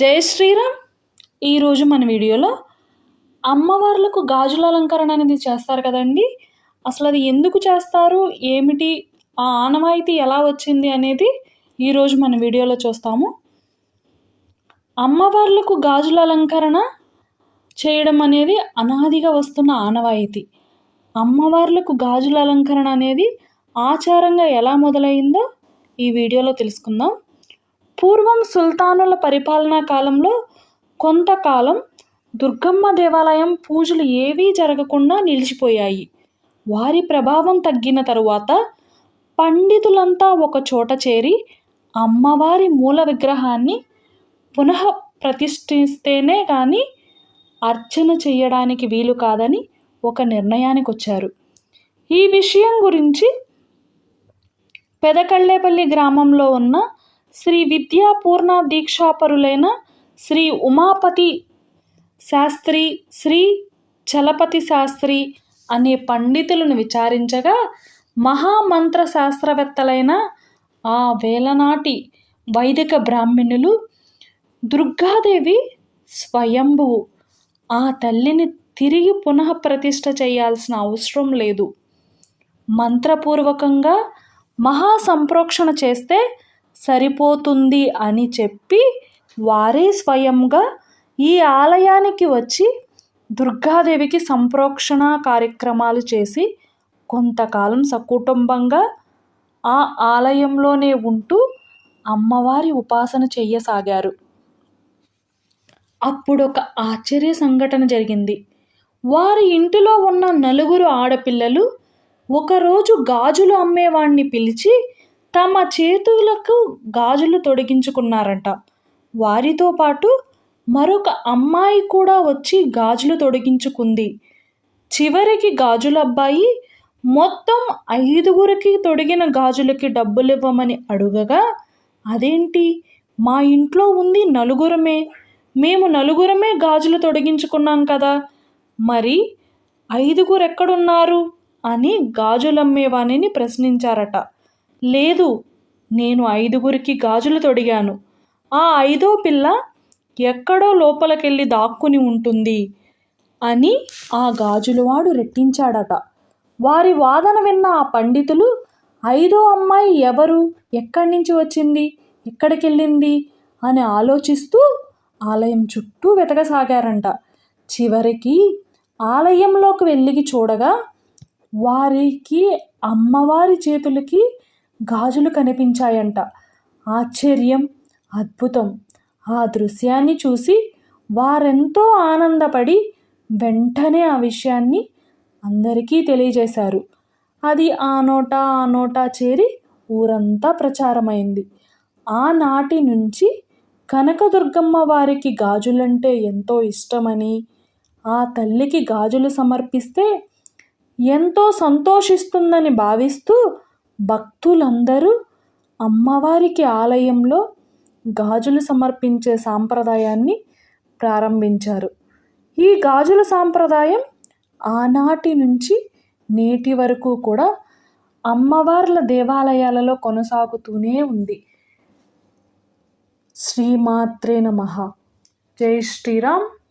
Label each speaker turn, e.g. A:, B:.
A: జై శ్రీరామ్. ఈరోజు మన వీడియోలో అమ్మవార్లకు గాజుల అలంకరణ అనేది చేస్తారు కదండి. అసలు అది ఎందుకు చేస్తారు? ఏమిటి? ఆ ఆనవాయితీ ఎలా వచ్చింది అనేది ఈరోజు మన వీడియోలో చూస్తాము. అమ్మవార్లకు గాజుల అలంకరణ చేయడం అనేది అనాదిగా వస్తున్న ఆనవాయితీ. అమ్మవార్లకు గాజుల అలంకరణ అనేది ఆచారంగా ఎలా మొదలైందో ఈ వీడియోలో తెలుసుకుందాం. పూర్వం సుల్తానుల పరిపాలనా కాలంలో కొంతకాలం దుర్గమ్మ దేవాలయం పూజలు ఏవీ జరగకుండా నిలిచిపోయాయి. వారి ప్రభావం తగ్గిన తరువాత పండితులంతా ఒక చోట చేరి అమ్మవారి మూల విగ్రహాన్ని పునః ప్రతిష్ఠిస్తేనే కానీ అర్చన చేయడానికి వీలు కాదని ఒక నిర్ణయానికి వచ్చారు. ఈ విషయం గురించి పెదకళ్ళేపల్లి గ్రామంలో ఉన్న శ్రీ విద్యాపూర్ణ దీక్షాపరులైన శ్రీ ఉమాపతి శాస్త్రి శ్రీ చలపతి శాస్త్రి అనే పండితులను విచారించగా మహామంత్ర శాస్త్రవేత్తలైన ఆ వేలనాటి వైదిక బ్రాహ్మణులు దుర్గాదేవి స్వయంభువు ఆ తల్లిని తిరిగి పునః ప్రతిష్ట చేయాల్సిన అవసరం లేదు. మంత్రపూర్వకంగా మహా సంప్రోక్షణ చేస్తే సరిపోతుంది అని చెప్పి వారే స్వయంగా ఈ ఆలయానికి వచ్చి దుర్గాదేవికి సంప్రోక్షణ కార్యక్రమాలు చేసి కొంతకాలం సకుటుంబంగా ఆ ఆలయంలోనే ఉంటూ అమ్మవారి ఉపాసన చెయ్యసాగారు అప్పుడు ఒక ఆశ్చర్య సంఘటన జరిగింది. వారి ఇంటిలో ఉన్న నలుగురు ఆడపిల్లలు ఒకరోజు గాజులు అమ్మేవాణ్ణి పిలిచి తమ చేతులకు గాజులు తొడిగించుకున్నారంట. వారితో పాటు మరొక అమ్మాయి కూడా వచ్చి గాజులు తొడిగించుకుంది. చివరికి గాజుల అబ్బాయి మొత్తం ఐదుగురికి తొడిగిన గాజులకి డబ్బులు ఇవ్వమని అడుగగా అదేంటి? మా ఇంట్లో ఉంది నలుగురమే. మేము నలుగురమే గాజులు తొడిగించుకున్నాం కదా. మరి ఐదుగురు ఎక్కడున్నారు అని గాజులమ్మేవాణిని ప్రశ్నించారట. లేదు నేను ఐదుగురికి గాజులు తొడిగాను. ఆ ఐదో పిల్ల ఎక్కడో లోపలికెళ్ళి దాక్కుని ఉంటుంది అని ఆ గాజులవాడు రెట్టించాడట. వారి వాదన విన్న ఆ పండితులు ఐదో అమ్మాయి ఎవరు? ఎక్కడి నుంచి వచ్చింది? ఎక్కడికెళ్ళింది? అని ఆలోచిస్తూ ఆలయం చుట్టూ వెతకసాగారంట. చివరికి ఆలయంలోకి వెళ్ళి చూడగా వారికి అమ్మవారి చేతులకి గాజులు కనిపించాయంట. ఆశ్చర్యం అద్భుతం. ఆ దృశ్యాన్ని చూసి వారెంతో ఆనందపడి వెంటనే ఆ విషయాన్ని అందరికీ తెలియజేశారు. అది ఆ నోట ఆ నోట చేరి ఊరంతా ప్రచారమైంది. ఆనాటి నుంచి కనకదుర్గమ్మ వారికి గాజులంటే ఎంతో ఇష్టమని ఆ తల్లికి గాజులు సమర్పిస్తే ఎంతో సంతోషిస్తుందని భావిస్తూ భక్తులందరూ అమ్మవారికి ఆలయంలో గాజులు సమర్పించే సాంప్రదాయాన్ని ప్రారంభించారు. ఈ గాజుల సాంప్రదాయం ఆనాటి నుంచి నేటి వరకు కూడా అమ్మవార్ల దేవాలయాలలో కొనసాగుతూనే ఉంది. శ్రీమాత్రే నమ. జై శ్రీరామ్.